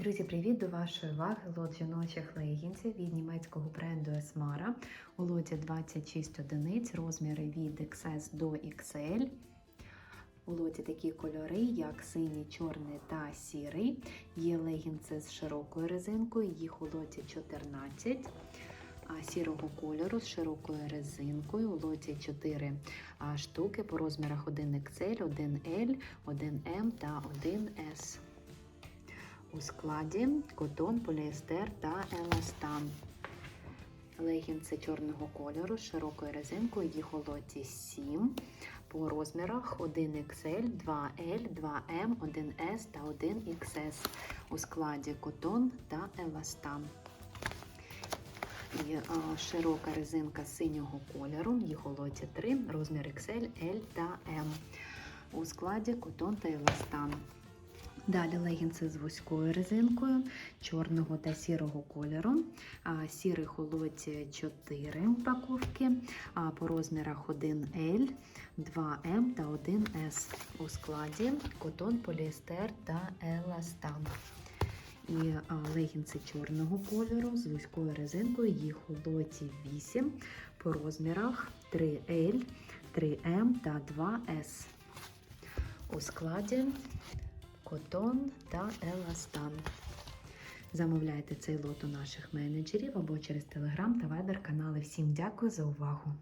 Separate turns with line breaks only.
Друзі, привіт до вашої уваги лот жіночих легінців від німецького бренду Esmara. У лоті 26 одиниць, розміри від XS до XL. У лоті такі кольори, як синій, чорний та сірий. Є легінці з широкою резинкою, їх у лоті 14. А сірого кольору з широкою резинкою. У лоті 4 штуки по розмірах 1 XL, 1 L, 1 M та 1 S. У складі котон, поліестер та еластан. Легінці чорного кольору з широкою резинкою, їх лоті 7. По розмірах 1 XL, 2 L, 2 M, 1 S та 1 XS. У складі котон та еластан. І а, широка резинка синього кольору, у лоті 3, розмір XL, L та M. У складі котон та еластан. Далі легінси з вузькою резинкою чорного та сірого кольору. А, Сірих 4 упаковки, а по розмірах 1L, 2М та 1С. У складі котон, поліестер та еластан. І легінси чорного кольору з вузькою резинкою, їх у 8 по розмірах 3L, 3М та 2С. У складі котон та еластан. Замовляйте цей лот у наших менеджерів або через телеграм та вайбер канали. Всім дякую за увагу!